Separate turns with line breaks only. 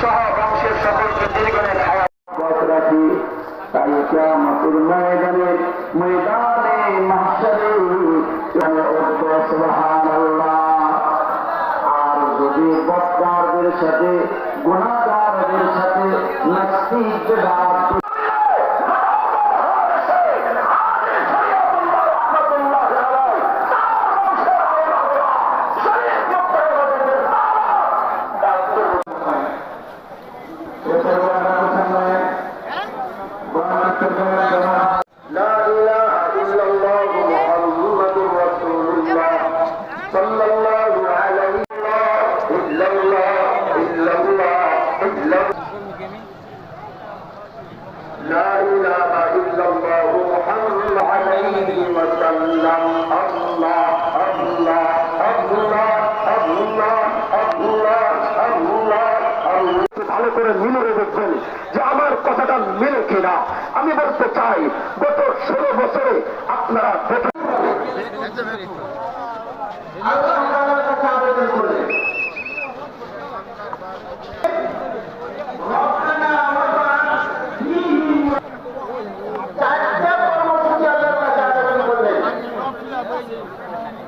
সহ বংশের সকলকে দীর্ঘনে খাওয়া। রাখি তাই কিয়ামতের ময়দানে ময়দানে মাহশারে সুবহানাল্লাহ। আর যদি বক্তারদের সাথে গুণাগারদের সাথে নাস্তিকরা إلا الله إلا لا إله إلا الله محمد عليه وسلم الله الله الله الله الله الله ভালো করে মিলে দেখবেন যে আমার কথাটা মিলে কিনা আমি বলতে চাই গত ষোলো বছরে আপনারা Gracias.